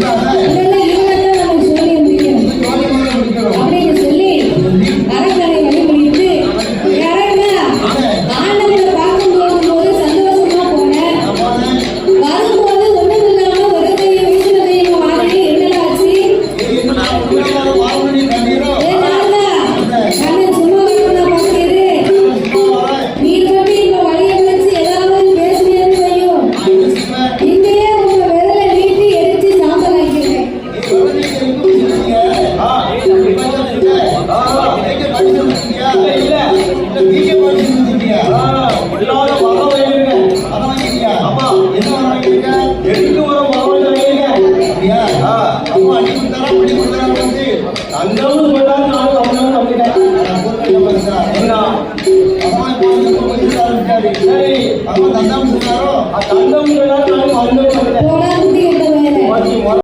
Yeah. అందరూ కూడా నాకు అమ్మ తండం చూస్తారు ఆ తండం కూడా నాకు అమ్మ